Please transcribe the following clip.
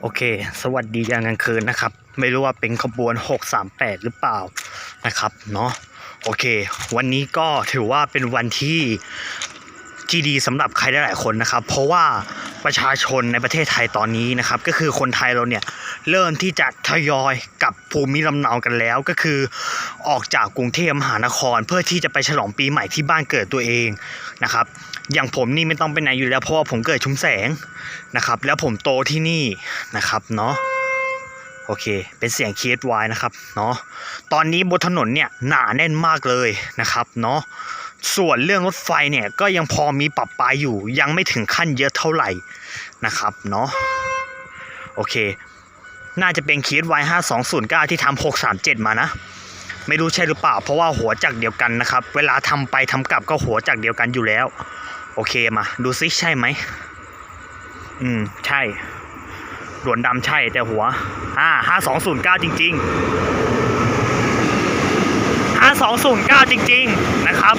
โอเค สวัสดียามกลางคืนนะครับ ไม่รู้ว่าเป็นขบวน 638 หรือเปล่านะครับเนาะโอเค วันนี้ก็ถือว่าเป็นวันที่ที่ดีสำหรับใครหลายๆคนนะครับ เพราะว่า ประชาชนในประเทศไทยตอนนี้นะครับ ก็คือคนไทยเราเนี่ยเริ่มที่จะทยอยกลับภูมิลำเนากันแล้ว ก็คือออกจากกรุงเทพมหานคร เพื่อที่จะไปฉลองปีใหม่ที่บ้านเกิดตัวเองนะครับ อย่างผมนี่ไม่ต้องไปไหนอยู่แล้วเพราะว่าผมเกิดชุมแสงนะครับ แล้วผมโตที่นี่นะครับเนาะโอเค เป็นเสียงเคสไวนะครับเนาะตอนนี้บนถนนเนี่ยหนาแน่นมากเลยนะครับเนาะ ส่วนเรื่องรถไฟเนี่ยก็ยังพอมีปรับปลายอยู่ ยังไม่ถึงขั้นเยอะเท่าไหร่นะครับเนาะโอเค น่าจะเป็นเคสไวห้าสองศูนย์เก้าที่ทำหกสามเจ็ดมานะ ไม่รู้ใช่หรือเปล่า เพราะว่าหัวจักเดียวกันนะครับ เวลาทำไปทำกลับก็หัวจักเดียวกันอยู่แล้ว โอเคมา ดูซิใช่ไหมอืม ใช่หลวนดำใช่แต่หัวอ่าห้าสองศูนย์เก้าจริง ๆ ห้าสองศูนย์เก้าจริง ๆ นะครับ